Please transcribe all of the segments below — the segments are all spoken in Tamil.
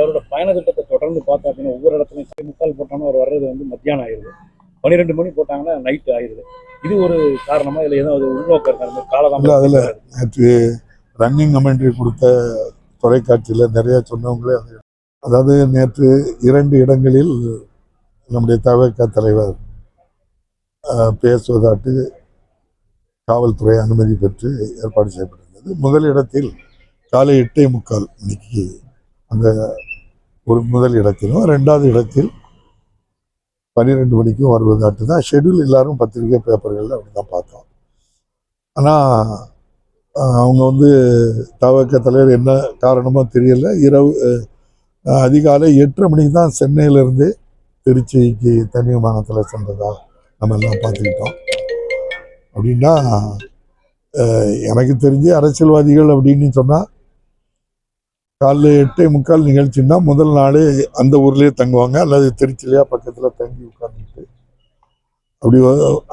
அவரோட பயண திட்டத்தை தொடர்ந்து பார்த்தா அப்படின்னா ஒவ்வொரு இடத்துலையும் முக்கால் போட்டாங்கன்னா அவர் வர்றது வந்து மத்தியானம் ஆயிடுது. பன்னிரெண்டு மணி போட்டாங்கன்னா நைட்டு ஆயிடுது. இது ஒரு காரணமா இல்லை ஏதோ அது உள்நோக்கம் இருக்காரு காலதாமதம் அதுல நேற்று ரன்னிங் கமெண்ட்ரி கொடுத்த தொலைக்காட்சியில் நிறைய சொன்னவங்களே அது அதாவது நேற்று இரண்டு இடங்களில் நம்முடைய தவக தலைவர் பேசுவதாட்டு காவல்துறை அனுமதி பெற்று ஏற்பாடு செய்யப்பட்டிருந்தது. முதல் இடத்தில் காலை எட்டே முக்கால் மணிக்கு அந்த ஒரு முதல் இடத்திலும் ரெண்டாவது இடத்தில் பன்னிரெண்டு மணிக்கும் வருவதாட்டு தான் ஷெடியூல் எல்லாரும் பத்திரிகை பேப்பர்களில் அப்படி தான் பார்த்தோம் ஆனால் அவங்க வந்து தவக்க தலைவர் என்ன காரணமோ தெரியல. இரவு அதிகாலை எட்டரை மணிக்கு தான் சென்னையிலேருந்து திருச்சிக்கு தனி விமானத்தில் சென்றதா நம்ம எல்லாம் பார்த்துக்கிட்டோம். அப்படின்னா எனக்கு தெரிஞ்சு அரசியல்வாதிகள் அப்படின்னு சொன்னால் காலைல எட்டே முக்கால் நிகழ்ச்சின்னா முதல் நாளே அந்த ஊர்லேயே தங்குவாங்க. அல்லது திருச்சிலையா பக்கத்தில் தங்கி உட்காந்துட்டு அப்படி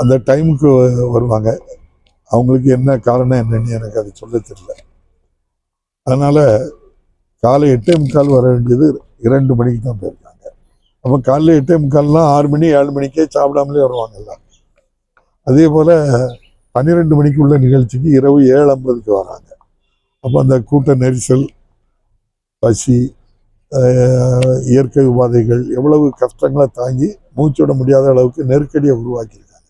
அந்த டைமுக்கு வருவாங்க. அவங்களுக்கு என்ன காரணம் என்னன்னு எனக்கு அது சொல்ல தெரியல. அதனால் காலை எட்டே முக்கால் வர வேண்டியது இரண்டு மணிக்கு தான் போயிருக்காங்க. அப்போ காலைல எட்டே முக்கால்லாம் ஆறு மணி ஏழு மணிக்கே சாப்பிடாமலே வருவாங்கல்ல. அதே போல் பன்னிரெண்டு மணிக்குள்ள நிகழ்ச்சிக்கு இரவு ஏழு ஐம்பதுக்கு வராங்க. அப்போ அந்த கூட்ட நெரிசல் பசி இயற்கை உபாதைகள் எவ்வளவு கஷ்டங்களை தாங்கி மூச்சுவிட முடியாத அளவுக்கு நெருக்கடியை உருவாக்கியிருக்காங்க.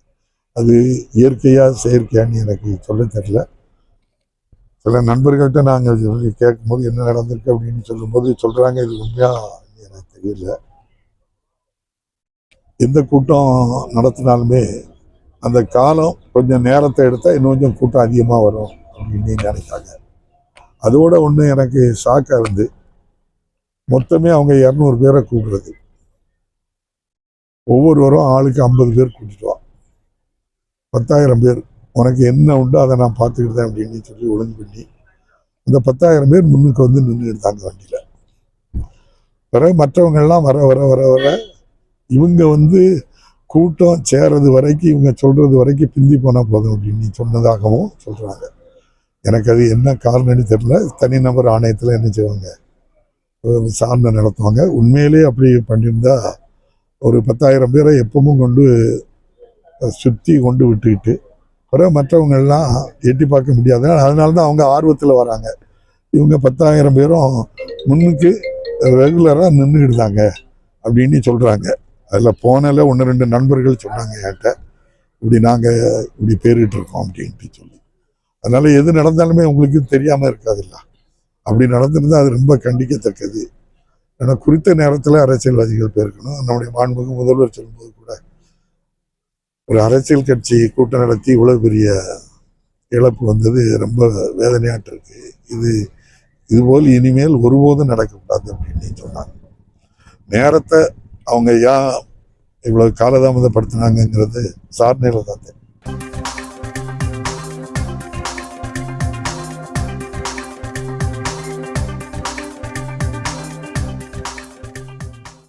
அது இயற்கையாக செயற்கையான்னு எனக்கு சொல்ல தெரியல. சில நண்பர்கள்ட்ட நாங்கள் சொல்லி கேட்கும்போது என்ன நடந்திருக்கு அப்படின்னு சொல்லும்போது சொல்கிறாங்க இது உண்மையாக எனக்கு தெரியல. எந்த கூட்டம் நடத்தினாலுமே அந்த காலம் கொஞ்சம் நேரத்தை எடுத்தால் இன்னும் கொஞ்சம் கூட்டம் அதிகமாக வரும் அப்படின்னு நினைக்காங்க அதோட ஒன்று எனக்கு ஷாக்காக இருந்து மொத்தமே அவங்க இரநூறு பேரை கூப்பிடுறது. ஒவ்வொருவரும் ஆளுக்கு ஐம்பது பேர் கூட்டிட்டு வா. பத்தாயிரம் பேர். உனக்கு என்ன உண்டோ அதை நான் பார்த்துக்கிட்டேன் அப்படின்னு சொல்லி ஒழுங்கு பண்ணி அந்த பத்தாயிரம் பேர் முன்னுக்கு வந்து நின்று எடுத்தாங்க வண்டியில். பிறகு மற்றவங்கெல்லாம் வர வர வர வர இவங்க வந்து கூட்டம் சேர்றது வரைக்கும் இவங்க சொல்கிறது வரைக்கும் பிந்தி போனால் போதும் அப்படின்னு சொன்னதாகவும் சொல்கிறாங்க எனக்கு அது என்ன காரணம்னு தெரில தனிநபர் ஆணையத்தில் என்ன செய்வாங்க? சார்ந்த நடத்துவாங்க உண்மையிலேயே அப்படி பண்ணியிருந்தா ஒரு பத்தாயிரம் பேரை எப்பவும் கொண்டு சுற்றி கொண்டு விட்டுக்கிட்டு பிறகு மற்றவங்கள்லாம் எட்டி பார்க்க முடியாது. அதனால தான் அவங்க ஆர்வத்தில் வராங்க. இவங்க பத்தாயிரம் பேரும் முன்னுக்கு ரெகுலராக நின்றுக்கிட்டாங்க அப்படின்னு சொல்கிறாங்க அதில் போனல ஒன்று ரெண்டு நண்பர்கள் சொன்னாங்க என்கிட்ட. இப்படி நாங்கள் இப்படி பேரிட்டு இருக்கோம் அப்படின்ட்டு சொல்லி. அதனால் எது நடந்தாலுமே உங்களுக்கு தெரியாமல் இருக்காதுல்ல. அப்படி நடந்திருந்தால் அது ரொம்ப கண்டிக்கத்தக்கது. ஏன்னா குறித்த நேரத்தில் அரசியல்வாதிகள் போயிருக்கணும். நம்முடைய மாண்புக்கு முதல்வர் சொல்லும்போது கூட ஒரு அரசியல் கட்சி கூட்டம் நடத்தி இவ்வளோ பெரிய இழப்பு வந்தது ரொம்ப வேதனையாட்டு இருக்கு. இது இதுபோல் இனிமேல் ஒருபோதும் நடக்கக்கூடாது அப்படின்னு சொன்னாங்க. நேரத்தை அவங்க ஏன் இவ்வளோ காலதாமதப்படுத்தினாங்கங்கிறது சார்நிலை தான் தெரியும்